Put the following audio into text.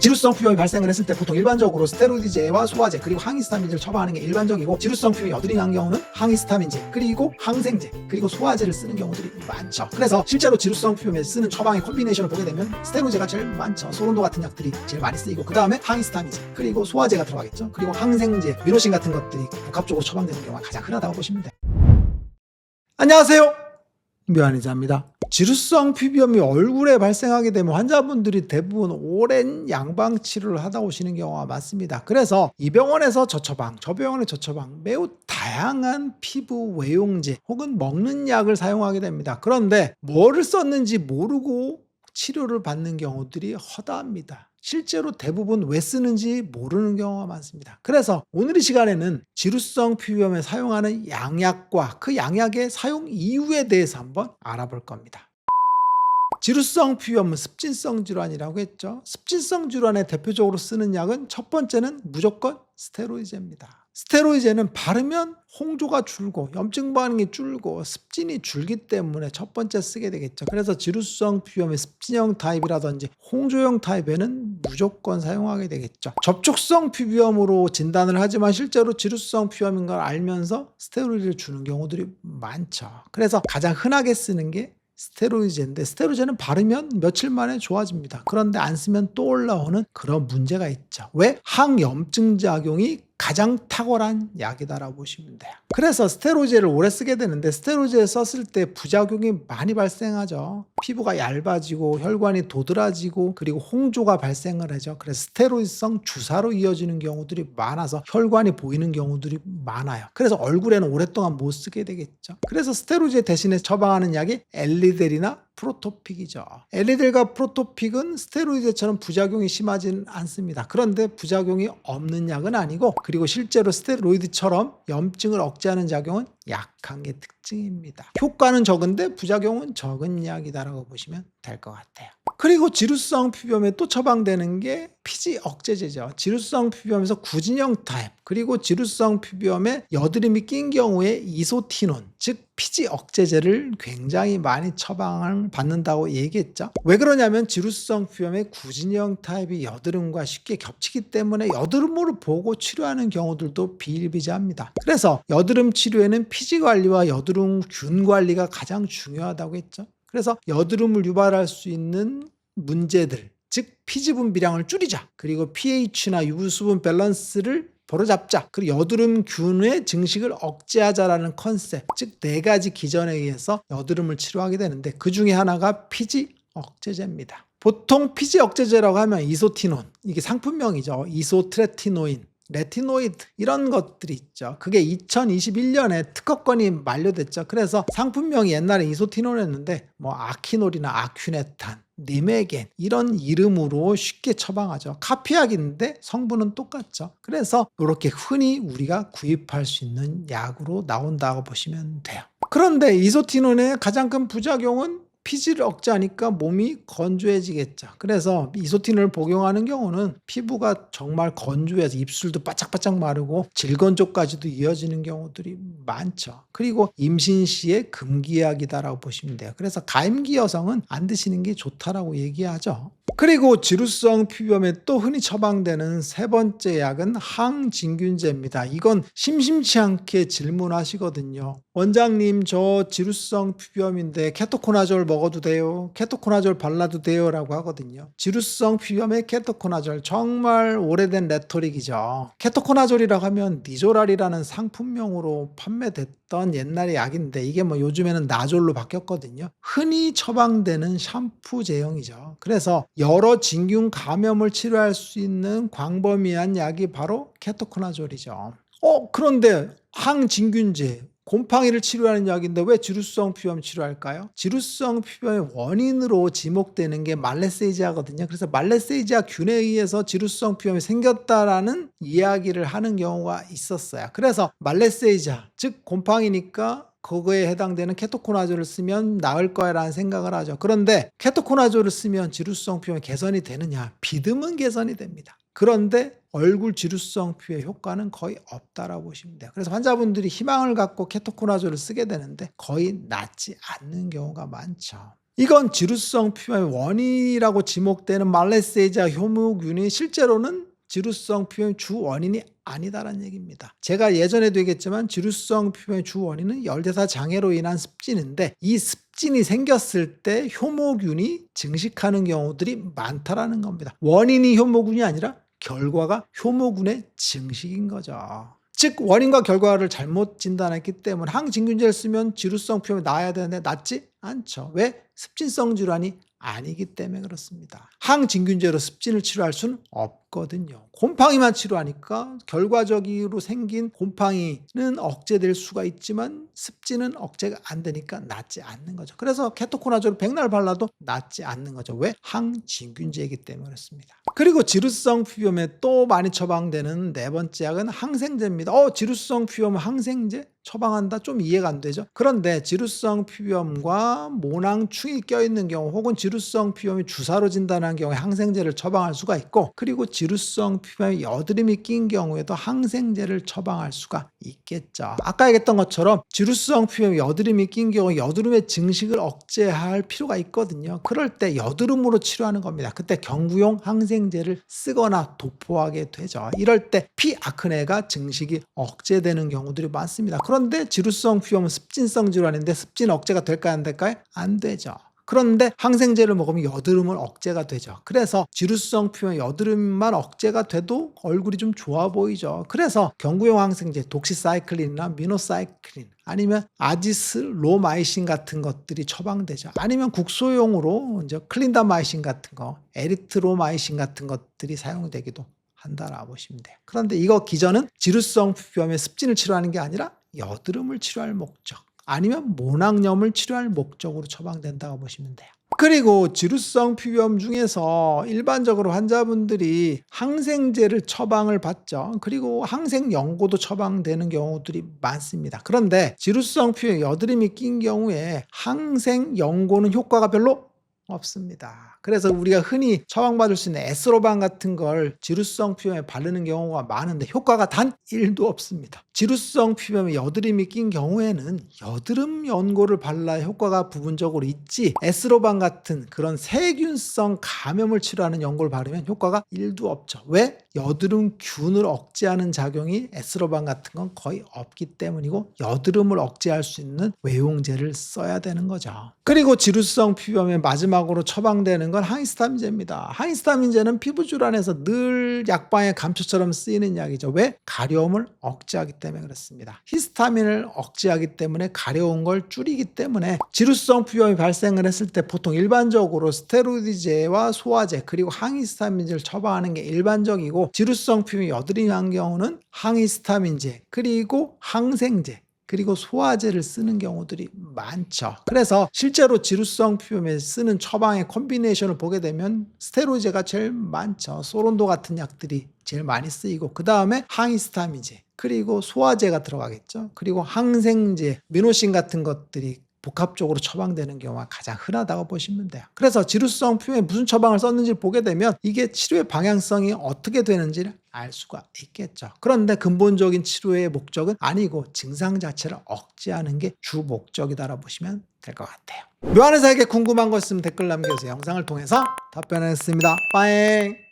지루성 피부염이 발생을 했을 때 보통 일반적으로 스테로이드제와 소화제 그리고 항히스타민제를 처방하는 게 일반적이고 지루성 피부염이 여드름이 난 경우는 항히스타민제 그리고 항생제 그리고 소화제를 쓰는 경우들이 많죠. 그래서 실제로 지루성 피부염에 쓰는 처방의 콤비네이션을 보게 되면 스테로이드가 제일 많죠. 소론도 같은 약들이 제일 많이 쓰이고 그 다음에 항히스타민제 그리고 소화제가 들어가겠죠. 그리고 항생제, 미노신 같은 것들이 복합적으로 처방되는 경우가 가장 흔하다고 보시면 돼요. 안녕하세요. 묘한의자입니다. 지루성 피부염이 얼굴에 발생하게 되면 환자분들이 대부분 오랜 양방 치료를 하다 오시는 경우가 많습니다. 그래서 이 병원에서 저 처방, 저 병원의 저 처방 매우 다양한 피부 외용제 혹은 먹는 약을 사용하게 됩니다. 그런데 뭐를 썼는지 모르고 치료를 받는 경우들이 허다합니다. 실제로 대부분 왜 쓰는지 모르는 경우가 많습니다. 그래서 오늘 이 시간에는 지루성 피부염에 사용하는 양약과 그 양약의 사용 이유에 대해서 한번 알아볼 겁니다. 지루성 피부염은 습진성 질환이라고 했죠. 습진성 질환에 대표적으로 쓰는 약은 첫 번째는 무조건 스테로이드제입니다. 스테로이드제는 바르면 홍조가 줄고 염증 반응이 줄고 습진이 줄기 때문에 첫 번째 쓰게 되겠죠. 그래서 지루성 피부염의 습진형 타입이라든지 홍조형 타입에는 무조건 사용하게 되겠죠. 접촉성 피부염으로 진단을 하지만 실제로 지루성 피부염인 걸 알면서 스테로이드를 주는 경우들이 많죠. 그래서 가장 흔하게 쓰는 게 스테로이드제인데 스테로이드제는 바르면 며칠 만에 좋아집니다. 그런데 안 쓰면 또 올라오는 그런 문제가 있죠. 왜? 항염증 작용이 가장 탁월한 약이다라고 보시면 돼요. 그래서 스테로이드를 오래 쓰게 되는데 스테로이드 썼을 때 부작용이 많이 발생하죠. 피부가 얇아지고 혈관이 도드라지고 그리고 홍조가 발생을 하죠. 그래서 스테로이드성 주사로 이어지는 경우들이 많아서 혈관이 보이는 경우들이 많아요. 그래서 얼굴에는 오랫동안 못 쓰게 되겠죠. 그래서 스테로이드 대신에 처방하는 약이 엘리델이나 프로토픽이죠. 엘리델과 프로토픽은 스테로이드처럼 부작용이 심하지는 않습니다. 그런데 부작용이 없는 약은 아니고 그리고 실제로 스테로이드처럼 염증을 억제하는 작용은 약한 게 특징입니다. 효과는 적은데 부작용은 적은 약이다라고 보시면 될 것 같아요. 그리고 지루성 피부염에 또 처방되는 게 피지 억제제죠. 지루성 피부염에서 구진형 타입 그리고 지루성 피부염에 여드름이 낀 경우에 이소티논 즉 피지 억제제를 굉장히 많이 처방을 받는다고 얘기했죠. 왜 그러냐면 지루성 피부염의 구진형 타입이 여드름과 쉽게 겹치기 때문에 여드름으로 보고 치료하는 경우들도 비일비재합니다. 그래서 여드름 치료에는 피지 관리와 여드름 균 관리가 가장 중요하다고 했죠. 그래서 여드름을 유발할 수 있는 문제들, 즉 피지 분비량을 줄이자. 그리고 pH나 유수분 밸런스를 바로잡자. 그리고 여드름 균의 증식을 억제하자라는 컨셉, 즉 네 가지 기전에 의해서 여드름을 치료하게 되는데 그 중에 하나가 피지 억제제입니다. 보통 피지 억제제라고 하면 이소티논, 이게 상품명이죠. 이소트레티노인, 레티노이드 이런 것들이 있죠. 그게 2021년에 특허권이 만료됐죠. 그래서 상품명이 옛날에 이소티논이었는데 뭐 아키놀이나 아큐네탄, 니메겐 이런 이름으로 쉽게 처방하죠. 카피약인데 성분은 똑같죠. 그래서 이렇게 흔히 우리가 구입할 수 있는 약으로 나온다고 보시면 돼요. 그런데 이소티논의 가장 큰 부작용은 피지를 억제하니까 몸이 건조해지겠죠. 그래서 이소틴을 복용하는 경우는 피부가 정말 건조해서 입술도 바짝바짝 마르고 질건조까지도 이어지는 경우들이 많죠. 그리고 임신 시에 금기약이다라고 보시면 돼요. 그래서 가임기 여성은 안 드시는 게 좋다라고 얘기하죠. 그리고 지루성 피부염에 또 흔히 처방되는 세 번째 약은 항진균제입니다. 이건 심심치 않게 질문하시거든요. 원장님, 저 지루성 피부염인데 케토코나졸 먹어도 돼요? 케토코나졸 발라도 돼요? 라고 하거든요. 지루성 피부염에 케토코나졸 정말 오래된 레토릭이죠. 케토코나졸이라고 하면 니조랄이라는 상품명으로 판매됐 던 옛날의 약인데 이게 뭐 요즘에는 나졸로 바뀌었거든요. 흔히 처방되는 샴푸 제형이죠. 그래서 여러 진균 감염을 치료할 수 있는 광범위한 약이 바로 케토코나졸이죠. 어, 그런데 항진균제 곰팡이를 치료하는 약인데 왜 지루성 피부염 치료할까요? 지루성 피부염의 원인으로 지목되는 게 말레세이지아거든요. 그래서 말레세이지아 균에 의해서 지루성 피부염이 생겼다라는 이야기를 하는 경우가 있었어요. 그래서 말레세이지아, 즉 곰팡이니까 그거에 해당되는 케토코나졸을 쓰면 나을 거야라는 생각을 하죠. 그런데 케토코나졸을 쓰면 지루성 피부염이 개선이 되느냐? 비듬은 개선이 됩니다. 그런데 얼굴 지루성 피부의 효과는 거의 없다라고 보시면 돼요. 그래서 환자분들이 희망을 갖고 케토코나졸을 쓰게 되는데 거의 낫지 않는 경우가 많죠. 이건 지루성 피부염의 원인이라고 지목되는 말레세이자 효모균이 실제로는 지루성 피부염의 주 원인이 아니다라는 얘기입니다. 제가 예전에도 얘기했지만 지루성 피부염의 주 원인은 열대사 장애로 인한 습진인데 이 습진이 생겼을 때 효모균이 증식하는 경우들이 많다라는 겁니다. 원인이 효모균이 아니라 결과가 효모균의 증식인 거죠. 즉 원인과 결과를 잘못 진단했기 때문에 항진균제를 쓰면 지루성 피부염이 나아야 되는데 낫지 않죠. 왜? 습진성 질환이 아니기 때문에 그렇습니다. 항진균제로 습진을 치료할 수는 없 거든요. 곰팡이만 치료하니까 결과적으로 생긴 곰팡이는 억제될 수가 있지만 습진은 억제가 안 되니까 낫지 않는 거죠. 그래서 케토코나졸을 백날 발라도 낫지 않는 거죠. 왜? 항진균제이기 때문에 그렇습니다. 그리고 지루성 피부염에 또 많이 처방되는 네 번째 약은 항생제입니다. 어, 지루성 피부염 항생제? 처방한다 좀 이해가 안 되죠. 그런데 지루성 피부염과 모낭충이 껴있는 경우 혹은 지루성 피부염이 주사로 진단한 경우에 항생제를 처방할 수가 있고 그리고 지루성 피부염에 여드름이 낀 경우에도 항생제를 처방할 수가 있겠죠. 아까 얘기했던 것처럼 지루성 피부염에 여드름이 낀 경우 여드름의 증식을 억제할 필요가 있거든요. 그럴 때 여드름으로 치료하는 겁니다. 그때 경구용 항생제를 쓰거나 도포하게 되죠. 이럴 때 피 아크네가 증식이 억제되는 경우들이 많습니다. 그런데 지루성 피부염은 습진성 질환인데 습진 억제가 될까요? 안 될까요? 안 되죠. 그런데 항생제를 먹으면 여드름은 억제가 되죠. 그래서 지루성 피부염 여드름만 억제가 돼도 얼굴이 좀 좋아 보이죠. 그래서 경구용 항생제 독시사이클린이나 미노사이클린 아니면 아지스 로마이신 같은 것들이 처방되죠. 아니면 국소용으로 이제 클린다마이신 같은 거, 에리트로마이신 같은 것들이 사용되기도 한다라 보시면 돼요. 그런데 이거 기전은 지루성 피부염의 습진을 치료하는 게 아니라 여드름을 치료할 목적 아니면 모낭염을 치료할 목적으로 처방된다고 보시면 돼요. 그리고 지루성 피부염 중에서 일반적으로 환자분들이 항생제를 처방을 받죠. 그리고 항생 연고도 처방되는 경우들이 많습니다. 그런데 지루성 피부에 여드름이 낀 경우에 항생 연고는 효과가 별로 없습니다. 그래서 우리가 흔히 처방받을 수 있는 에스로반 같은 걸 지루성 피부염에 바르는 경우가 많은데 효과가 단 1도 없습니다. 지루성 피부염에 여드름이 낀 경우에는 여드름 연고를 발라야 효과가 부분적으로 있지 에스로반 같은 그런 세균성 감염을 치료하는 연고를 바르면 효과가 1도 없죠. 왜? 여드름 균을 억제하는 작용이 에스로반 같은 건 거의 없기 때문이고 여드름을 억제할 수 있는 외용제를 써야 되는 거죠. 그리고 지루성 피부염에 마지막 으로 처방되는 건 항히스타민제입니다. 항히스타민제는 피부 질환에서 늘 약방의 감초처럼 쓰이는 약이죠. 왜? 가려움을 억제하기 때문에 그렇습니다. 히스타민을 억제하기 때문에 가려운 걸 줄이기 때문에 지루성 피부염이 발생을 했을 때 보통 일반적으로 스테로이드제와 소화제 그리고 항히스타민제를 처방하는 게 일반적이고 지루성 피부 여드름이 한 경우는 항히스타민제 그리고 항생제 그리고 소화제를 쓰는 경우들이 많죠. 그래서 실제로 지루성 피부염에 쓰는 처방의 콤비네이션을 보게 되면 스테로이드제가 제일 많죠. 소론도 같은 약들이 제일 많이 쓰이고 그 다음에 항히스타민제 그리고 소화제가 들어가겠죠. 그리고 항생제, 미노신 같은 것들이 복합적으로 처방되는 경우가 가장 흔하다고 보시면 돼요. 그래서 지루성 피부에 무슨 처방을 썼는지 보게 되면 이게 치료의 방향성이 어떻게 되는지를 알 수가 있겠죠. 그런데 근본적인 치료의 목적은 아니고 증상 자체를 억제하는 게 주 목적이다라고 보시면 될 것 같아요. 묘한의사에게 궁금한 거 있으면 댓글 남겨주세요. 영상을 통해서 답변하겠습니다. 빠잉!